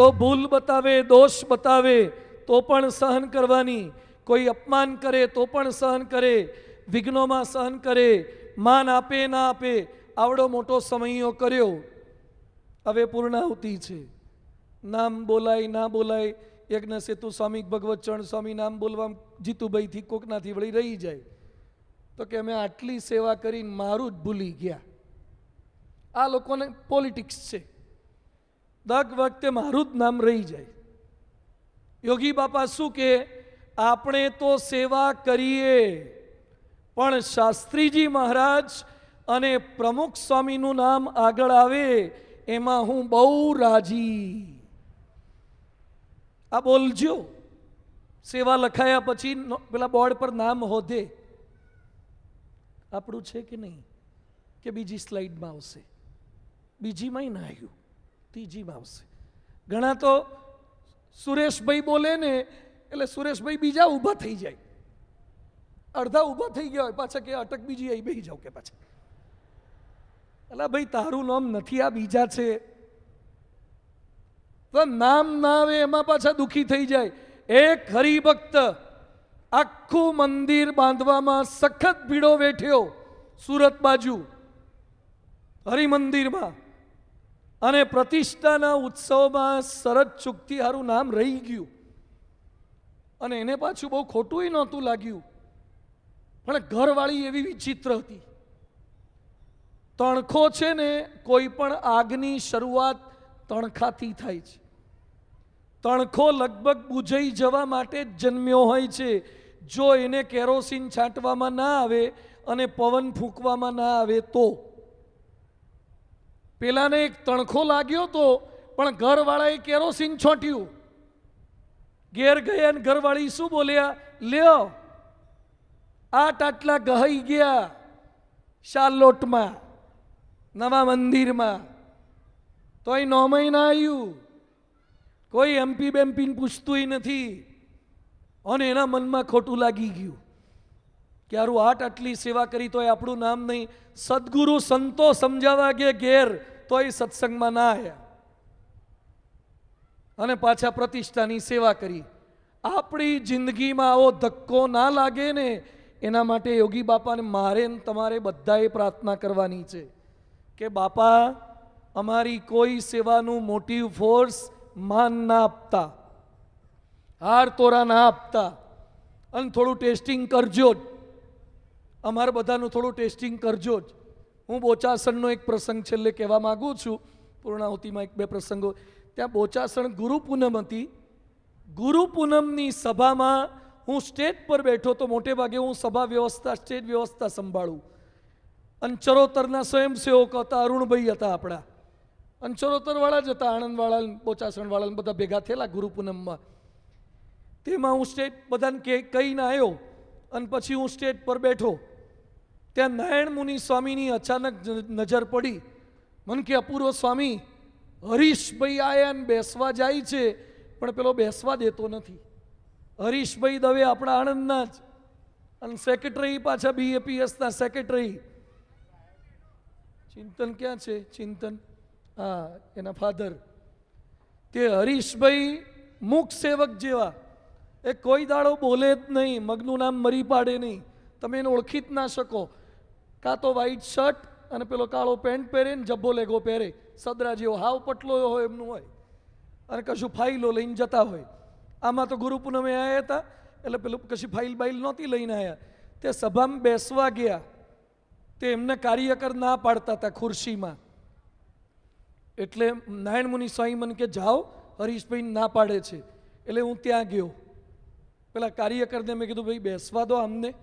તો ભૂલ બતાવે, દોષ બતાવે, તો પણ સહન કરવાની. કોઈ અપમાન કરે તો પણ સહન કરે, વિઘ્નોમાં સહન કરે, માન આપે, ના આપે, આવડો મોટો સમયો કર્યો. હવે પૂર્ણાહુતિ છે. નામ બોલાય, ના બોલાય, યજ્ઞ સેતુ, સ્વામી ભગવત ચરણ, સ્વામી નામ બોલવા જીતુભાઈથી કોકનાથી વળી રહી જાય. તો કે અમે આટલી સેવા કરીને મારું જ ભૂલી ગયા. આ લોકોને પોલિટિક્સ છે. દર વખતે મારું જ નામ રહી જાય. યોગી બાપા શું કે, આપણે તો સેવા કરીએ. પણ શાસ્ત્રીજી મહારાજ અને પ્રમુખ સ્વામીનું નામ આગળ આવે, એમાં હું બહુ રાજી. આ બોલજો સેવા લખાયા પછી પેલા બોર્ડ પર નામ હોધે. આપણું છે કે નહીં? કે બીજી સ્લાઇડમાં આવશે? બીજીમાંય ના આવ્યું. ત્રીજીમાં આવશે ઘણા તો સુરેશભાઈ બોલે ને, એટલે સુરેશભાઈ બીજા ઊભા થઈ જાય. અડધા ઊભા થઈ ગયા હોય, પાછા કે અટક બીજી આવી બેસી જાવ કે પાછા. એટલે ભાઈ, તારું નામ નથી, આ બીજા છે. તો નામ ના આવે, એમાં પાછા દુઃખી થઈ જાય. એક હરિભક્ત આખું મંદિર બાંધવામાં સખત ભીડો વેઠ્યો, સુરત બાજુ, હરિમંદિરમાં. અને પ્રતિષ્ઠાના ઉત્સવમાં શરદ ચૂકતી હારું નામ રહી ગયું. અને એને પાછું બહુ ખોટુંય નહોતું લાગ્યું. પણ ઘરવાળી એવી વિચિત્ર હતી. તણખો છે ને કોઈ પણ આગની શરૂઆત તણખાથી થાય છે. તણખો લગભગ બુજાઈ જવા માટે જ જન્મ્યો હોય છે. જો એને કેરોસીન છાંટવામાં ના આવે અને પવન ફૂંકવામાં ના આવે તો. પેલાને એક તણખો લાગ્યો તો, પણ ઘરવાળાએ કેરોસીન છોટ્યું. ઘેર ગયા ને ઘરવાળી શું બોલ્યા? લ્યો આટ આટલા ગહાઈ ગયા શાલોટમાં નવા મંદિરમાં. તોય ના આવ્યું કોઈ એમપી બેમ્પીને પૂછતુંય નથી. અને એના મનમાં ખોટું લાગી ગયું. કે આરું આટ આટલી સેવા કરી તોય આપણું નામ નહીં. સદગુરુ સંતો સમજાવવા ગે ઘેર તોય સત્સંગમાં ના આવ્યા અને પાછા પ્રતિષ્ઠાની સેવા કરી. આપણી જિંદગીમાં આવો ધક્કો ના લાગે ને, એના માટે યોગી બાપાને મારે તમારે બધાએ પ્રાર્થના કરવાની છે કે બાપા, અમારી કોઈ સેવાનું મોટિવ ફોર્સ માન ના આપતા. હાર તોરા ના આપતા. અને થોડું ટેસ્ટિંગ કરજો જ. અમારે બધાનું થોડું ટેસ્ટિંગ કરજો જ. હું બોચાસણનો એક પ્રસંગ છેલ્લે કહેવા માગું છું. પૂર્ણાહુતિમાં એક બે પ્રસંગો. ત્યાં બોચાસણ ગુરુ પૂનમ હતી. ગુરુ પૂનમની સભામાં હું સ્ટેજ પર બેઠો તો મોટે ભાગે હું સભા વ્યવસ્થા, સ્ટેજ વ્યવસ્થા સંભાળું. અને ચરોતરના સ્વયંસેવક હતા, અરુણભાઈ હતા આપણા. અને ચરોતરવાળા જ હતા, આણંદવાળા, બોચાસણવાળા બધા ભેગા થયેલા ગુરુ પૂનમમાં. તેમાં હું સ્ટેજ બધાને કે, કહીને આવ્યો અને પછી હું સ્ટેજ પર બેઠો. ત્યાં નારાયણ મુનિ સ્વામીની અચાનક નજર પડી. મને કે, અપૂર્વ સ્વામી, હરીશભાઈ આયા બેસવા જાય છે, પણ પેલો બેસવા દેતો નથી. હરીશભાઈ દવે આપણા આણંદના જ. અને સેક્રેટરી પાછા બીએપીએસના સેક્રેટરી ચિંતન ક્યાં છે? ચિંતન. હા, એના ફાધર તે હરીશભાઈ મુખ સેવક જેવા. એ કોઈ દાડો બોલે જ નહીં, મગનું નામ મરી પાડે નહીં. તમે એને ઓળખી જ ના શકો. કાં તો વ્હાઈટ શર્ટ અને પેલો કાળો પેન્ટ પહેરે ને જબ્બો લેગો પહેરે. સદરા જેવો હાવ પટલો હોય એમનું હોય. અને કશું ફાઇલો લઈને જતા હોય. આમાં તો ગુરુ પૂનમે આવ્યા હતા, એટલે પેલું કશી ફાઇલ બાઇલ નહોતી લઈને આવ્યા તે સભામાં બેસવા ગયા. તે એમને કાર્યકર ના પાડતા હતા ખુરશીમાં. એટલે નારાયણ મુનિ સ્વામી મને કે, જાઓ, હરીશભાઈ ના પાડે છે. એટલે હું ત્યાં ગયો. પેલા કાર્યકરને મેં કીધું, ભાઈ, બેસવા દો અમને.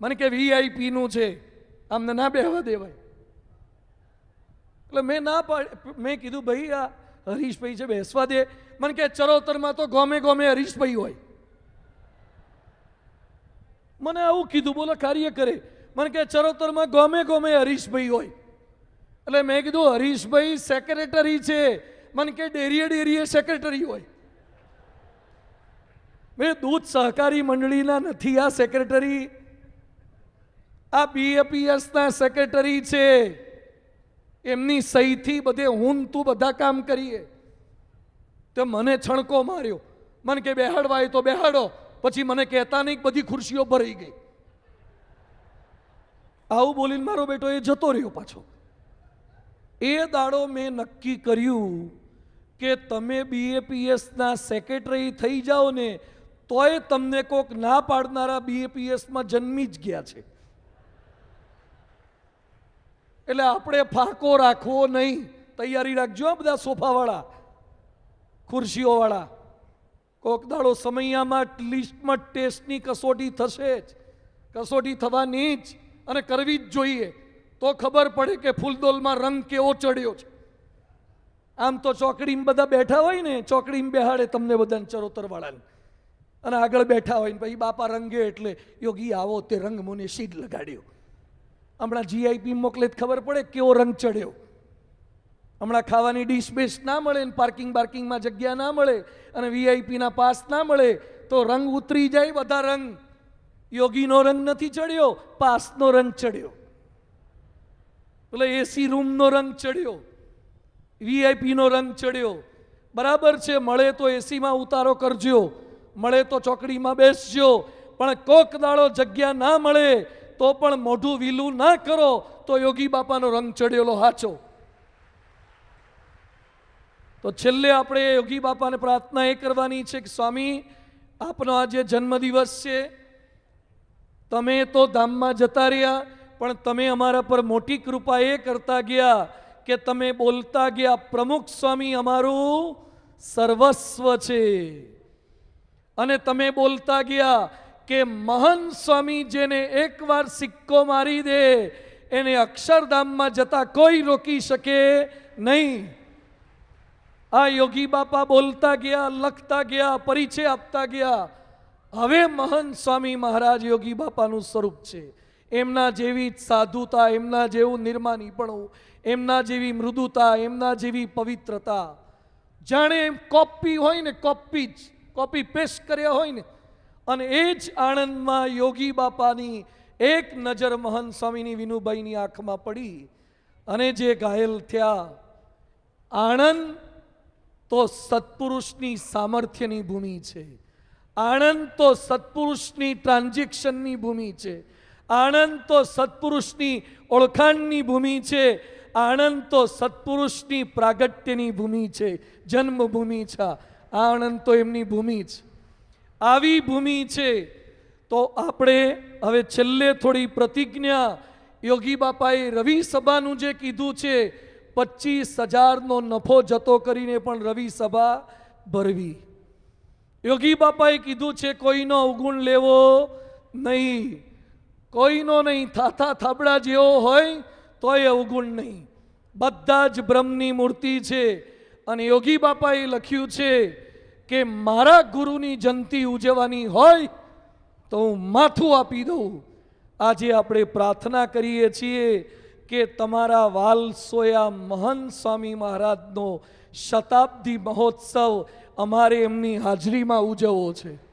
મને કે, વીઆઈપીનું છે. અમને ના બેહવા દેવાય. એટલે મેં ના પાડ, મેં કીધું, ભાઈ, આ હરીશભાઈ છે, બેસવા દે. મને કે ચરોતરમાં તો ગોમે ગોમે હરીશભાઈ હોય. મને આવું કીધું, બોલો, કાર્ય કરે. મને કે ચરોતરમાં ગોમે ગોમે હરીશભાઈ હોય. એટલે મેં કીધું, હરીશભાઈ સેક્રેટરી છે. મને કે ડેરીએ ડેરીએ સેક્રેટરી હોય. મેં દૂધ સહકારી મંડળીના નથી આ સેક્રેટરી આ બીએપીએસના સેક્રેટરી છે. એમની સહીથી બધે હું તું બધા કામ કરીએ. તો મને છણકો માર્યો. મને કે બેહાડવા તો બેહાડો. પછી મને કહેતા નહીં બધી ખુરશીઓ ભરાઈ ગઈ. આવું બોલીને મારો બેટો એ જતો રહ્યો પાછો. એ દાડો મેં નક્કી કર્યું કે તમે બીએપીએસના સેક્રેટરી થઈ જાઓ ને તોય તમને કોક ના પાડનારા બીએપીએસમાં જન્મી જ ગયા છે. એટલે આપણે ફાંકો રાખવો નહીં. તૈયારી રાખજો બધા સોફાવાળા, ખુરશીઓવાળા. કોક દાડો સમૈયામાં લિસ્ટમાં ટેસ્ટની કસોટી થશે જ. કસોટી થવાની જ અને કરવી જ જોઈએ. તો ખબર પડે કે ફૂલદોલમાં રંગ કેવો ચડ્યો છે. આમ તો ચોકડીમાં બધા બેઠા હોય ને, ચોકડીમાં બેહાડે તમને બધાને ચરોતરવાળાને. અને આગળ બેઠા હોય ને, પછી બાપા રંગે એટલે, યોગી આવો, તે રંગ મને સીધ લગાડ્યો. હમણાં જીઆઈપી મોકલે ખબર પડે કેવો રંગ ચડ્યો. હમણાં ખાવાની ડીશ બેશ ના મળે ને પાર્કિંગ બાર્કિંગમાં જગ્યા ના મળે અને વીઆઈપીના પાસ ના મળે, તો રંગ ઉતરી જાય બધા રંગ. યોગીનો રંગ નથી ચડ્યો, પાસનો રંગ ચડ્યો. એટલે એસી રૂમનો રંગ ચડ્યો વીઆઈપીનો રંગ ચડ્યો. બરાબર છે, મળે તો એસીમાં ઉતારો કરજો, મળે તો ચોકડીમાં બેસજો, પણ કોક દાડો જગ્યા ના મળે તો પણ મોઢું વીલું ના કરો, તો યોગી બાપાનો રંગ ચડેલો હાચો. તો છેલ્લે આપણે યોગી બાપાને પ્રાર્થના એ કરવાની છે કે, સ્વામી, આપનો આજે જન્મદિવસ છે. તમે તો ધામમાં જતા રહ્યા, પણ તમે અમારા પર મોટી કૃપા એ કરતા ગયા કે તમે બોલતા ગયા, પ્રમુખ સ્વામી અમારું સર્વસ્વ છે. અને તમે બોલતા ગયા કે મહન સ્વામી જેને એકવાર સિક્કો મારી દે, એને અક્ષરધામમાં જતા કોઈ રોકી શકે નહીં. આ યોગી બાપા બોલતા ગયા, લખતા ગયા, પરિચય આપતા ગયા. હવે મહન સ્વામી મહારાજ યોગી બાપાનું સ્વરૂપ છે. એમના જેવી સાધુતા, એમના જેવું નિર્માનીપણું, એમના જેવી મૃદુતા, એમના જેવી પવિત્રતા. જાણે એમ કોપી હોય ને કોપી જ કોપી પેસ્ટ કર્યા હોય ને અને એ જ આણંદમાં યોગી બાપાની એક નજર મહન સ્વામીની વિનુભાઈની આંખમાં પડી અને જે ઘાયલ થયા, આણંદ તો સત્પુરુષની સામર્થ્યની ભૂમિ છે. આણંદ તો સત્પુરુષની ટ્રાન્ઝેક્શનની ભૂમિ છે. આણંદ તો સત્પુરુષની ઓળખાણની ભૂમિ છે. આણંદ તો સત્પુરુષની પ્રાગટ્યની ભૂમિ છે. જન્મભૂમિ છે. આણંદ તો એમની ભૂમિ છે આવી ભૂમિ છે, તો આપણે હવે છેલ્લે થોડી પ્રતિજ્ઞા યોગી બાપાએ રવિ સભાનું જે કીધું છે પચીસ હજારનો નફો જતો કરીને પણ રવિ સભા ભરવી. યોગી બાપાએ કીધું છે, કોઈનો અવગુણ લેવો નહીં. કોઈનો નહીં, થાથા થાબડા જેવો હોય તોય અવગુણ નહીં. બધા જ બ્રહ્મની મૂર્તિ છે. અને યોગી બાપાએ લખ્યું છે કે મારા ગુરુની જયંતિ ઉજવવાની હોય તો હું માથું આપી દઉં. આજે આપણે પ્રાર્થના કરીએ છીએ કે તમારા વાલસોયા મહન સ્વામી મહારાજનો શતાબ્દી મહોત્સવ અમારે એમની હાજરીમાં ઉજવવો છે.